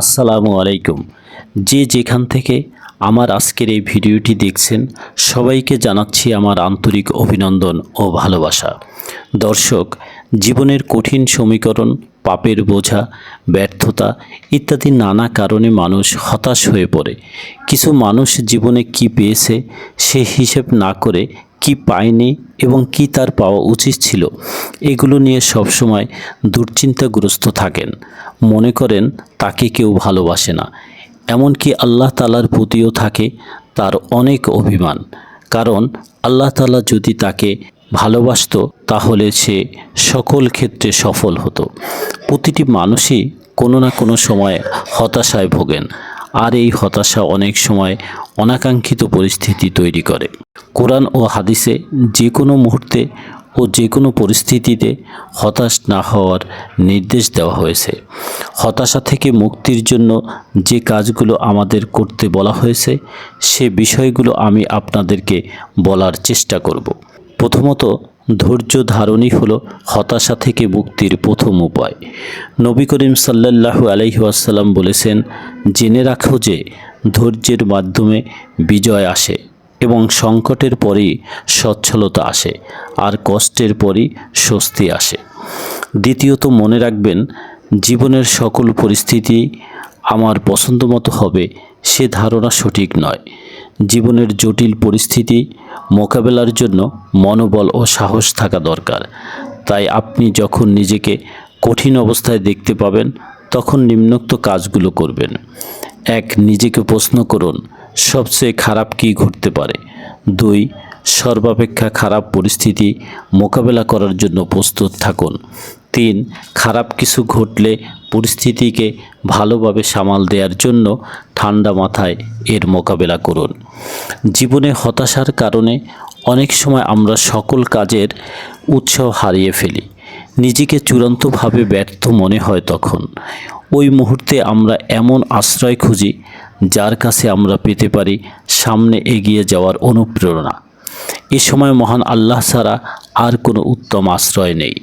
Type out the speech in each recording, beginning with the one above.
আসসালামু আলাইকুম। যে যেখান থেকে আমার আজকের এই ভিডিওটি দেখছেন, সবাইকে জানাচ্ছি আমার আন্তরিক অভিনন্দন ও ভালোবাসা। দর্শক, জীবনের কঠিন সমীকরণ, পাপের বোঝা, ব্যর্থতা ইত্যাদি নানা কারণে মানুষ হতাশ হয়ে পড়ে। কিছু মানুষ জীবনে কি পেয়েছে, সে হিসেব না করে কি পায়নি এবং কি তার পাওয়া উচিত ছিল, এগুলো নিয়ে সবসময় দুশ্চিন্তাগ্রস্ত থাকেন। মনে করেন তাকে কেউ ভালোবাসে না। এমনকি আল্লাহ তালার প্রতিও থাকে তার অনেক অভিমান। কারণ আল্লাহ তালা যদি তাকে ভালোবাসতো, তাহলে সে সকল ক্ষেত্রে সফল হতো। প্রতিটি মানুষই কোনো না কোনো সময় হতাশায় ভোগেন। আর এই হতাশা অনেক সময় অনাকাঙ্ক্ষিত পরিস্থিতি তৈরি করে। কোরআন ও হাদিসে যে কোনো মুহূর্তে ও যে কোনো পরিস্থিতিতে হতাশ না হওয়ার নির্দেশ দেওয়া হয়েছে। হতাশা থেকে মুক্তির জন্য যে কাজগুলো আমাদের করতে বলা হয়েছে, সে বিষয়গুলো আমি আপনাদেরকে বলার চেষ্টা করব। প্রথমত ধৈর্য ধারণই হলো হতাশা থেকে মুক্তির প্রথম উপায়। নবী করিম সাল্লাল্লাহু আলাইহি ওয়াসাল্লাম বলেছেন, জেনে রাখো যে ধৈর্যের মাধ্যমে বিজয় আসে এবং সংকটের পরই সচ্ছলতা আসে, আর কষ্টের পরই স্বস্তি আসে। দ্বিতীয়ত, মনে রাখবেন, জীবনের সকল পরিস্থিতি আমার পছন্দ মতো হবে, সে ধারণা সঠিক নয়। জীবনের জটিল পরিস্থিতি, মোকাবেলার জন্য মনোবল ও সাহস থাকা দরকার। তাই আপনি যখন নিজেকে কঠিন অবস্থায় দেখতে পাবেন, তখন নিম্নোক্ত কাজগুলো করবেন। এক, নিজেকে প্রশ্ন করুন, সবচেয়ে খারাপ কী ঘটতে পারে? দুই, সর্বাপেক্ষা খারাপ পরিস্থিতি মোকাবেলা করার জন্য প্রস্তুত থাকুন। তিন, খারাপ কিছু ঘটলে পরিস্থিতিকে ভালোভাবে সামাল দেওয়ার জন্য ঠান্ডা মাথায় এর মোকাবেলা করুন। জীবনে হতাশার কারণে অনেক সময় আমরা সকল কাজের উৎসাহ হারিয়ে ফেলি। নিজেকে চূড়ান্তভাবে ব্যর্থ মনে হয় তখন। ওই মুহূর্তে আমরা এমন আশ্রয় খুঁজি যার কাছে আমরা পেতে পারি সামনে এগিয়ে যাওয়ার অনুপ্রেরণা। এ সময় মহান আল্লাহ ছাড়া আর কোনো উত্তম আশ্রয় নেই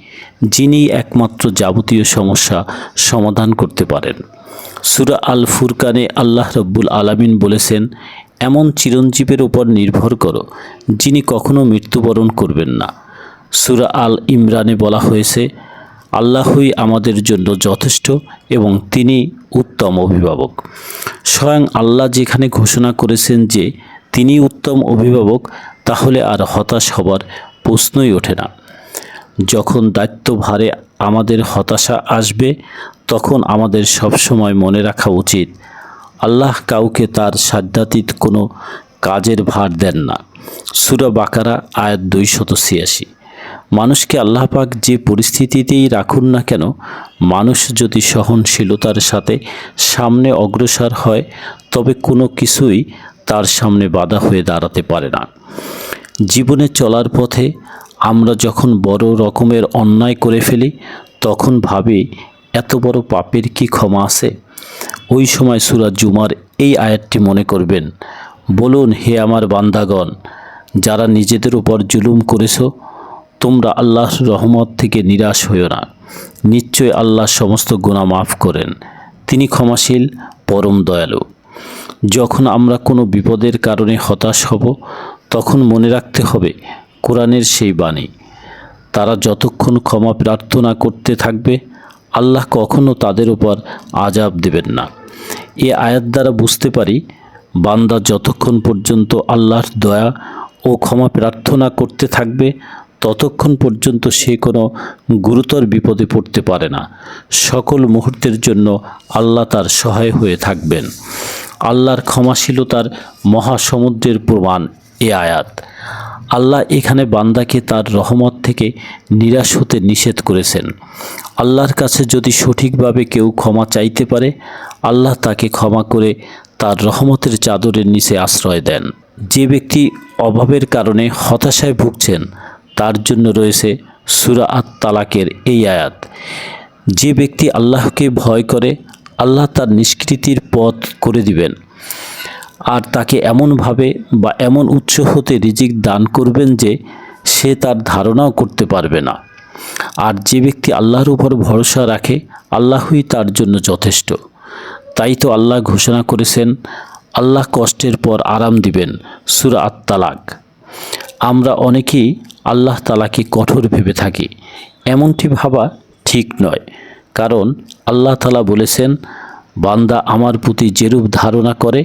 যিনি একমাত্র যাবতীয় সমস্যা সমাধান করতে পারেন। সুরা আল ফুরকানে আল্লাহ রব্বুল আলামিন বলেছেন, এমন চিরঞ্জীবের উপর নির্ভর করো, যিনি কখনো মৃত্যুবরণ করবেন না। সুরা আল ইমরানে বলা হয়েছে, আল্লাহই আমাদের জন্য যথেষ্ট এবং তিনি উত্তম অভিভাবক। স্বয়ং আল্লাহ যেখানে ঘোষণা করেছেন যে, তিনি উত্তম অভিভাবক তাহলে আর হতাশ হবার প্রশ্নই ওঠে না। যখন দায়িত্বভারে আমাদের হতাশা আসবে, তখন আমাদের সবসময় মনে রাখা উচিত, আল্লাহ কাউকে তার সাধ্যাতীত কোনো কাজের ভার দেন না। সুরা বাকারা, আয়াত দুইশত ছিয়াশি। মানুষকে আল্লাহ পাক যে পরিস্থিতিতেই রাখুন না কেন, মানুষ যদি সহনশীলতার সাথে সামনে অগ্রসর হয়, তবে কোনো কিছুই তার সামনে বাধা হয়ে দাঁড়াতে পারে না। জীবনে চলার পথে আমরা যখন বড় রকমের অন্যায় করে ফেলি, তখন ভাবি, এত বড় পাপের কি ক্ষমা আছে? ওই সময় সুরা জুমার এই আয়াতটি মনে করবেন, বলুন হে আমার বান্দাগণ, যারা নিজেদের উপর জুলুম করেছ, তোমরা আল্লাহর রহমত থেকে নিরাশ হইও না। নিশ্চয় আল্লাহ সমস্ত গুণা মাফ করেন। তিনি ক্ষমাশীল, পরম দয়ালু। যখন আমরা কোনো বিপদের কারণে হতাশ হব, তখন মনে রাখতে হবে, কোরআনের সেই বাণী। তারা যতক্ষণ ক্ষমা প্রার্থনা করতে থাকবে, আল্লাহ কখনো তাদের উপর আজাব দেবেন না। এ আয়াত দ্বারা বুঝতে পারি, বান্দা যতক্ষণ পর্যন্ত আল্লাহর দয়া ও ক্ষমা প্রার্থনা করতে থাকবে, ততক্ষণ পর্যন্ত সে কোনো গুরুতর বিপদে পড়তে পারে না। সকল মুহূর্তের জন্য আল্লাহ তার সহায় হয়ে থাকবেন। আল্লাহর ক্ষমাশীলতার মহাসমুদ্রের প্রমাণ এ আয়াত। আল্লাহ এখানে বান্দাকে তার রহমত থেকে নিরাশ হতে নিষেধ করেছেন। আল্লাহর কাছে যদি সঠিকভাবে কেউ ক্ষমা চাইতে পারে, আল্লাহ তাকে ক্ষমা করে তার রহমতের চাদরের নিচে আশ্রয় দেন। যে ব্যক্তি অভাবের কারণে হতাশায় ভুগছেন, তার জন্য রয়েছে সুরা আত তালাকের এই আয়াত। যে ব্যক্তি আল্লাহকে ভয় করে আল্লাহ তার নিষ্কৃতির পথ করে দিবেন। আর তাকে এমনভাবে বা এমন উৎস হতে রিজিক দান করবেন যে সে তার ধারণাও করতে পারবে না। আর যে ব্যক্তি আল্লাহর উপর ভরসা রাখে, আল্লাহই তার জন্য যথেষ্ট। তাই তো আল্লাহ ঘোষণা করেছেন, আল্লাহ কষ্টের পর আরাম দিবেন, সুরা আত্মালাক আমরা অনেকেই আল্লাহ তালাকে কঠোর ভেবে থাকি, এমনটি ভাবা ঠিক নয়। কারণ আল্লাহ তালা বলেছেন, বান্দা আমার প্রতি যেরূপ ধারণা করে,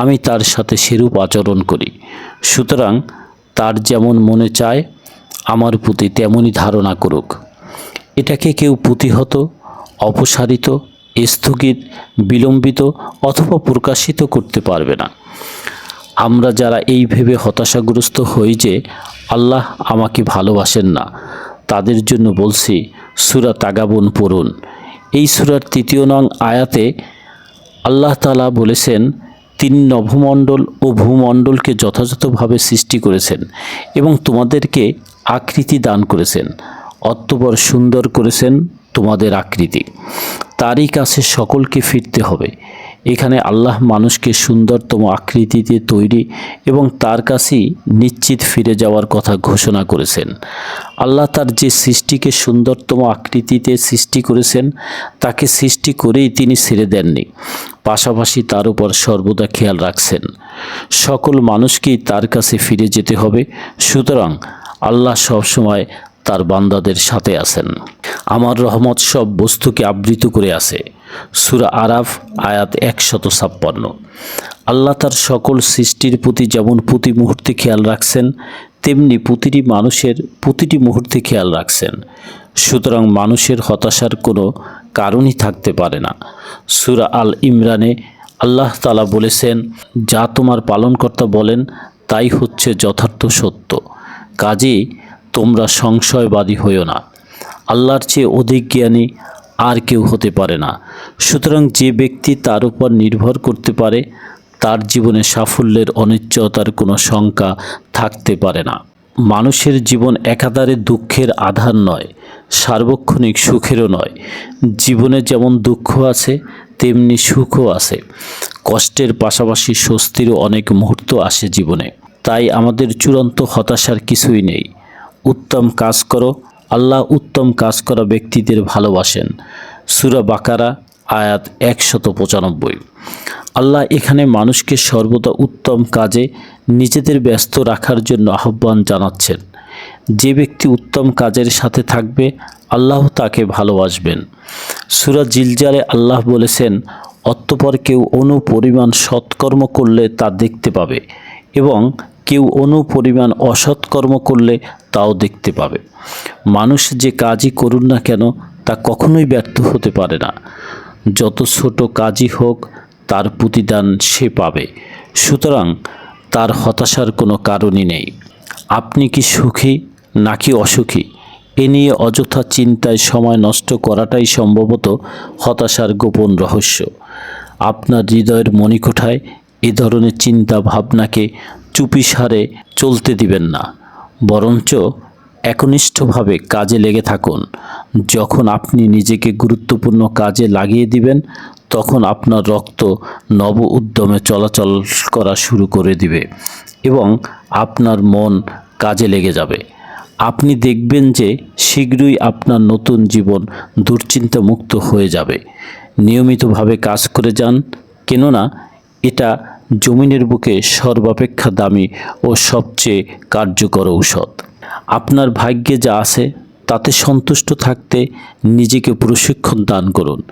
আমি তার সাথে সেরূপ আচরণ করি। সুতরাং তার যেমন মনে চায়, আমার প্রতি তেমনই ধারণা করুক। এটাকে কেউ প্রতিহত, অপসারিত, স্থগিত, বিলম্বিত অথবা প্রকাশিত করতে পারবে না। আমরা যারা এই ভেবে হতাশাগ্রস্ত হই যে আল্লাহ আমাকে ভালোবাসেন না, তাদের জন্য বলছি সুরা তাগাবুন পড়ুন। এই সুরার তৃতীয় নং আয়াতে আল্লাহ তালা বলেছেন, তিনি নভমণ্ডল ও ভূমণ্ডলকে যথাযথভাবে সৃষ্টি করেছেন এবং তোমাদেরকে আকৃতি দান করেছেন। অত্যবর সুন্দর করেছেন তোমাদের আকৃতি। তারই কাছে সকলকে ফিরতে হবে। এখানে আল্লাহ মানুষকে সুন্দরতম আকৃতিতে তৈরি এবং তার কাছেই নিশ্চিত ফিরে যাওয়ার কথা ঘোষণা করেছেন। আল্লাহ তার যে সৃষ্টিকে সুন্দরতম আকৃতিতে সৃষ্টি করেছেন, তাকে সৃষ্টি করেই তিনি ছেড়ে দেননি। পাশাপাশি তার উপর সর্বদা খেয়াল রাখছেন। সকল মানুষকেই তার কাছে ফিরে যেতে হবে। সুতরাং আল্লাহ সবসময় তার বান্দাদের সাথে আছেন। আমার রহমত সব বস্তুকে আবৃত করে আছে। সুরা আরাফ, আয়াত একশত ছাপ্পান্ন। আল্লাহ তার সকল সৃষ্টির প্রতি যেমন প্রতি মুহূর্তে খেয়াল রাখছেন, তেমনি প্রতিটি মানুষের প্রতিটি মুহূর্তে খেয়াল রাখছেন। সুতরাং মানুষের হতাশার কোনো কারণই থাকতে পারে না। সুরা আল ইমরানে আল্লাহ তালা বলেছেন, যা তোমার পালনকর্তা বলেন, তাই হচ্ছে যথার্থ সত্য। কাজেই তোমরা সংশয়বাদী হইও না। আল্লাহর চেয়ে অধিক জ্ঞানী আর কেউ হতে পারে না। সুতরাং যে ব্যক্তি তার উপর নির্ভর করতে পারে, তার জীবনে সাফল্যের অনিশ্চয়তার কোনো শঙ্কা থাকতে পারে না। মানুষের জীবন একাধারে দুঃখের আধার নয়, সার্বক্ষণিক সুখেরও নয়। জীবনে যেমন দুঃখ আছে, তেমনি সুখও আছে। কষ্টের পাশাপাশি স্বস্তিরও অনেক মুহূর্ত আসে জীবনে। তাই আমাদের চূড়ান্ত হতাশার কিছুই নেই। উত্তম কাজ করো আল্লাহ উত্তম কাজ করা ব্যক্তিদের ভালোবাসেন। সুরা বাকারা, আয়াত একশত পঁচানব্বই। আল্লাহ এখানে মানুষকে সর্বদা উত্তম কাজে নিজেদের ব্যস্ত রাখার জন্য আহ্বান জানাচ্ছেন। যে ব্যক্তি উত্তম কাজের সাথে থাকবে, আল্লাহ তাকে ভালোবাসবেন। সুরা জিলজালে আল্লাহ বলেছেন, অতঃপর কেউ অনুপরিমাণ সৎকর্ম করলে তা দেখতে পাবে এবং কেউ অনুপরিমাণ অসৎকর্ম করলে তাও দেখতে পাবে। মানুষ যে কাজই করুন না কেন, তা কখনোই ব্যর্থ হতে পারে না। যত ছোট কাজই হোক, তার প্রতিদান সে পাবে। সুতরাং তার হতাশার কোনো কারণই নেই। আপনি কি সুখী নাকি অসুখী? এ নিয়ে অযথা চিন্তায় সময় নষ্ট করাটাই সম্ভবত হতাশার গোপন রহস্য। আপনার হৃদয়ের মণিকোঠায় এ ধরনের চিন্তা ভাবনাকে চুপিসারে চলতে দিবেন না। বরঞ্চ একনিষ্ঠভাবে কাজে লেগে থাকুন। যখন আপনি নিজেকে গুরুত্বপূর্ণ কাজে লাগিয়ে দিবেন, তখন আপনার রক্ত নব উদ্যমে চলাচল করা শুরু করে দিবে এবং আপনার মন কাজে লেগে যাবে। আপনি দেখবেন যে শীঘ্রই আপনার নতুন জীবন দুশ্চিন্তা মুক্ত হয়ে যাবে। নিয়মিতভাবে কাজ করে যান, কেননা এটা জমিনের বুকে সর্বাপেক্ষা দামি ও সবচেয়ে কার্যকর ঔষধ। আপনার ভাগ্যে যা আছে, তাতে সন্তুষ্ট থাকতে নিজেকে প্রশিক্ষণ দান করুন।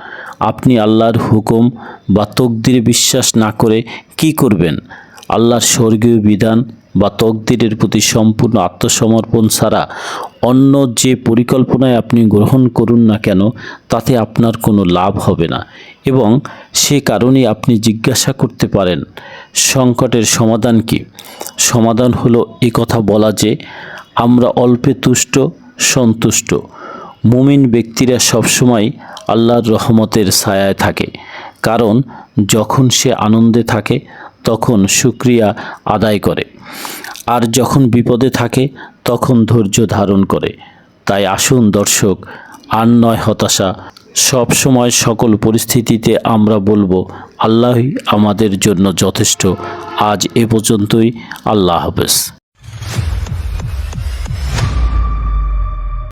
আপনি আল্লাহর হুকুম বা তকদিরে বিশ্বাস না করে কি করবেন? আল্লাহর স্বর্গীয় বিধান বা তকদিরের প্রতি সম্পূর্ণ আত্মসমর্পণ ছাড়া অন্য যে পরিকল্পনায় আপনি গ্রহণ করুন না কেন, তাতে আপনার কোনো লাভ হবে না। এবং সে কারণেই আপনি জিজ্ঞাসা করতে পারেন। সংকটের সমাধান কি? সমাধান হলো এই কথা বলা যে, আমরা অল্পে তুষ্ট, সন্তুষ্ট। মুমিন ব্যক্তিরা সবসময় আল্লাহর রহমতের ছায়ায় থাকে। কারণ যখন সে আনন্দে থাকে, তখন সুক্রিয়া আদায় করে। আর যখন বিপদে থাকে, তখন ধৈর্য ধারণ করে। তাই আসুন দর্শক, আর নয় হতাশা সব সময় সকল পরিস্থিতিতে আমরা বলব, আল্লাহই আমাদের জন্য যথেষ্ট। আজ এ পর্যন্তই। আল্লাহ হাফেজ।